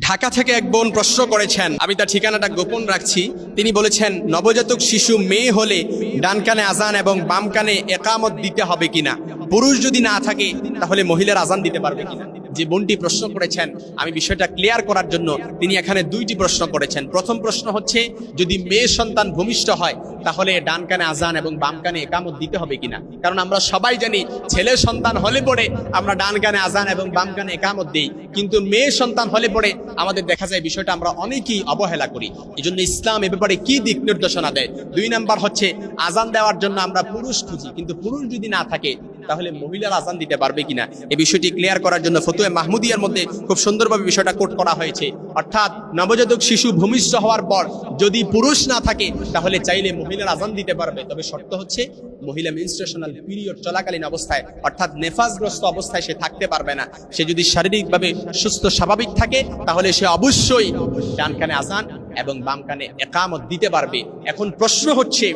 ঢাকা থেকে এক বোন প্রশ্ন করেছেন, আমি তার ঠিকানাটা গোপন রাখছি। তিনি বলেছেন, নবজাতক শিশু মেয়ে হলে ডান কানে আজান এবং বাম কানে একামত দিতে হবে কিনা? পুরুষ যদি না থাকে, তাহলে মহিলার আজান দিতে পারবে কিনা? যে বোনটি প্রশ্ন করেছেন, আমি বিষয়টা ক্লিয়ার করার জন্য তিনি এখানে দুইটি প্রশ্ন করেছেন। প্রথম প্রশ্ন হচ্ছে, যদি মেয়ে সন্তান ভূমিষ্ঠ হয়, তাহলে ডান কানে আজান এবং বাম কানে একামত দিতে হবে কিনা? কারণ আমরা সবাই জানি, ছেলে সন্তান হলে পরে আমরা ডান কানে আজান এবং বাম কানে একামত দিই। কিন্তু মেয়ে সন্তান হলে পরে আমাদের দেখা যায় বিষয়টা আমরা অনেকেই অবহেলা করি। এই জন্য ইসলাম এ ব্যাপারে কি দিক নির্দেশনা দেয়? দুই নাম্বার হচ্ছে, আজান দেওয়ার জন্য আমরা পুরুষ খুঁজি, কিন্তু পুরুষ যদি না থাকে তাহলে মহিলার আজান দিতে পারবে কিনা? এই বিষয়টি ক্লিয়ার করার জন্য ফতুয়ে মাহমুদিয়ার মধ্যে খুব সুন্দরভাবে বিষয়টা কোট করা হয়েছে। অর্থাৎ নবজাতক শিশু ভূমিষ্ঠ হওয়ার পর যদি পুরুষ না থাকে, তাহলে চাইলে মহিলার আজান দিতে পারবে। তবে শর্ত হচ্ছে মহিলা মেনস্ট্রেশনাল পিরিয়ড চলাকালীন অবস্থায়, অর্থাৎ নেফাজগ্রস্ত অবস্থায় সে থাকতে পারবে না। সে যদি শারীরিকভাবে সুস্থ, স্বাভাবিক থাকে, তাহলে সে অবশ্যই ডান কানে আজান এবং বাম কানে একামত দিতে পারবে। এখন প্রশ্ন হচ্ছে,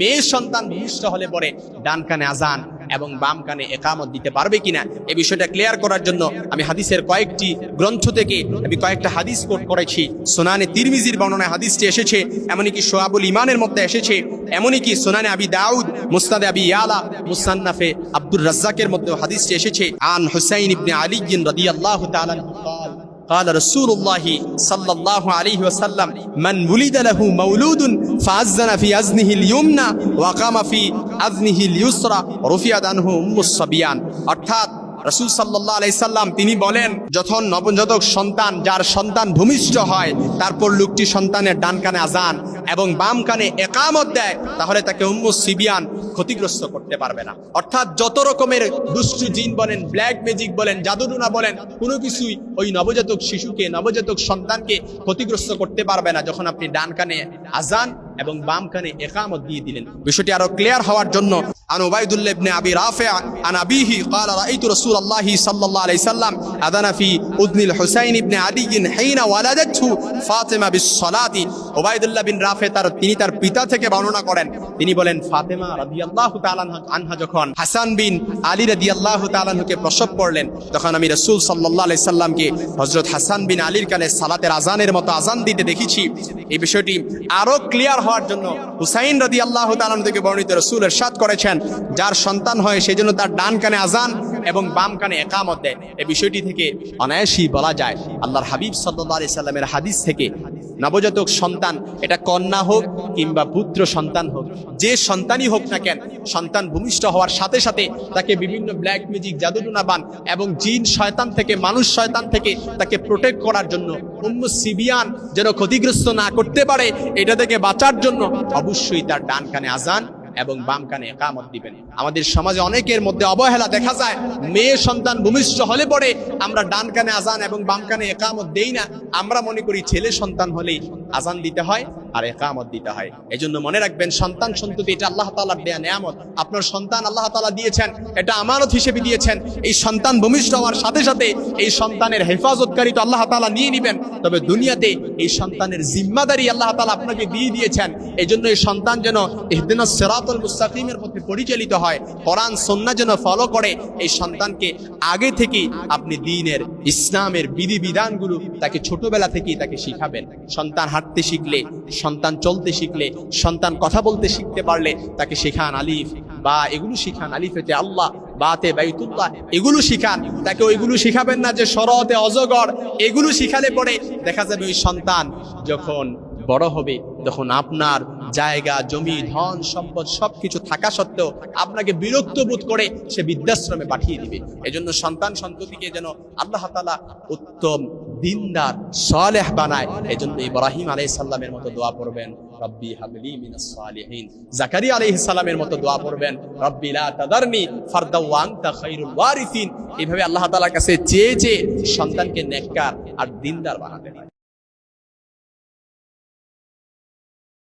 মেয়ে সন্তান ভূমিষ্ঠ হলে পরে ডান কানে আজান এবং বাম কানে একামত দিতে পারবে কিনা এই বিষয়টা ক্লিয়ার করার জন্য আমি হাদিসের কয়েকটি গ্রন্থ থেকে আমি কয়েকটা হাদিস কোট করেছি। সোনানে তিরমিজির বর্ণনায় হাদিসটি এসেছে, এমনকি সোয়াবুল ইমানের মধ্যে এসেছে, এমনকি সোনানে আবি দাউদ মুস্তাদে আবি ইয়ালা, মুসান্নাফে আব্দুর রাজ্জাকের মধ্যে হাদিসটি এসেছে। আন হুসাইন ইবনে আলী রাদিয়াল্লাহু তাআলা قال قال رسول الله صلى الله عليه وسلم من ولد له مولود فأذن في أذنه اليمنى وقام في أذنه اليسرى رفعت عنه أم الصبيان অর্থাৎ রসুল সাল্লাহ আলাইসাল্লাম তিনি বলেন যখন নবজাতক সন্তান যার সন্তান ভূমিষ্ঠ হয় তারপর লোকটি সন্তানের ডান কানে আজান এবং বাম কানে একামত দেয় তাহলে তাকে উম্মু সিবিয়ান ক্ষতিগ্রস্ত করতে পারবে না অর্থাৎ যত রকমের দুষ্টু জিন বলেন ব্ল্যাক ম্যাজিক বলেন জাদুটুনা বলেন কোনো কিছুই ওই নবজাতক শিশুকে নবজাতক সন্তানকে ক্ষতিগ্রস্ত করতে পারবে না যখন আপনি ডান কানে আজান এবং বাম কানে একামত দিয়ে দিলেন বিষয়টি আরো ক্লিয়ার হওয়ার জন্য عن عبيد الله بن ابي رافع عن ابيه قال رايت رسول الله صلى الله عليه وسلم اذن في اذن الحسين بن علي حين ولدته فاطمه بالصلاه عبيد الله بن রাফে তার, তিনি তার পিতা থেকে বর্ণনা করেন। তিনি বলেন, ফাতেমা রাদিয়াল্লাহু তাআলা আনহা যখন হাসান বিন আলী রাদিয়াল্লাহু তাআলাকে প্রসব করলেন, তখন আমি রাসূল আলাইহি সাল্লামকে হযরত হাসান বিন আলীর কানে সালাতের আজানের মতো আজান দিতে দেখেছি। এই বিষয়টি আরও ক্লিয়ার হওয়ার জন্য হুসাইন রাদিয়াল্লাহু তাআলা থেকে বর্ণিত রাসূল ইরশাদ করেছেন, যার সন্তান হয় সেজন্য তার ডান কানে আজান এবং বাম কানে একামত দেয়। এই বিষয়টি থেকে অনায়াসই বলা যায়, আল্লাহর হাবিব সাল্লাল্লাহু আলাইহি সাল্লামের হাদিস থেকে নবজাতক সন্তান, এটা কন্যা হোক কিংবা পুত্র সন্তান হোক, যে সন্তানই হোক না কেন, সন্তান ভূমিষ্ঠ হওয়ার সাথে সাথে তাকে বিভিন্ন ব্ল্যাক ম্যাজিক জাদুটুনা বান এবং জিন শয়তান থেকে, মানুষ শয়তান থেকে তাকে প্রোটেক্ট করার জন্য অন্য সিবিয়ান যেন ক্ষতিগ্রস্ত না করতে পারে, এটা থেকে বাঁচার জন্য অবশ্যই তার ডান কানে আজান এবং বাম কানে একামত দিবেন। আমাদের সমাজে অনেকের মধ্যে অবহেলা দেখা যায়, মেয়ে সন্তান ভূমিষ্ঠ হলে পরে আমরা ডান কানে আজান এবং বাম কানে একামত দেই না। আমরা মনে করি ছেলে সন্তান হলেই আজান দিতে হয়। আর একামত দিতে হয়। এই জন্য মনে রাখবেন, সন্তান সন্ততি, এটা আল্লাহ তালার দেয়া নেয়ামত। আপনার সন্তান আল্লাহ তালা দিয়েছেন, এটা আমানত হিসেবে দিয়েছেন। এই সন্তান ভূমিষ্ঠ হওয়ার সাথে সাথে এই সন্তানের হেফাজতকারী তো আল্লাহ তালা নিয়ে নিবেন। তবে দুনিয়াতে এই সন্তানের জিম্মাদারি আল্লাহ তালা আপনাকে দিয়ে দিয়েছেন। এই জন্য এই সন্তান যেন ইহদিনা সেরাতুল মুস্তাকিমের পথে পরিচালিত হয়, কোরআন সন্না যেন ফলো করে, এই সন্তানকে আগে থেকে আপনি দিনের ইসলামের বিধি বিধানগুলো তাকে ছোটবেলা থেকেই তাকে শিখাবেন। সন্তান হাঁটতে শিখলে সন্তান চলতে শিখলে, সন্তান কথা বলতে শিখতে পারলে তাকে শেখান আলিফ। বা এগুলো শিখান আলিফেতে আল্লাহ, বাতে বাইতুল্লাহ, এগুলো শিখান। তাকে ওইগুলো শিখাবেন না যে শরতে অজগর, এগুলো শিখালে পরে দেখা যাবে ওই সন্তান যখন বড় হবে, তখন আপনার জায়গা, জমি, ধন, সম্পদ সবকিছু থাকা সত্ত্বেও আপনাকে বিরক্ত বোধ করে সে বৃদ্ধাশ্রমে পাঠিয়ে দিবে। এজন্য সন্তান সন্ততিকে যেন আল্লাহ তালা উত্তম দিনদার, সালেহ বানায়। এই জন্য ইব্রাহিম আলাইসাল্লামের মতো দোয়া পড়বেন, রব্বি হাবলি মিনাস সালিহিন। জাকারি আলাইহিস মতো দোয়া পড়বেন, রব্বি লা তাদারনি ফারদা ওয়া আনতা খায়রুল ওয়ারিসিন। এইভাবে আল্লাহ তাআলার কাছে চেয়ে চেয়ে সন্তানকে নেককার আর দিনদার বানাতে হয়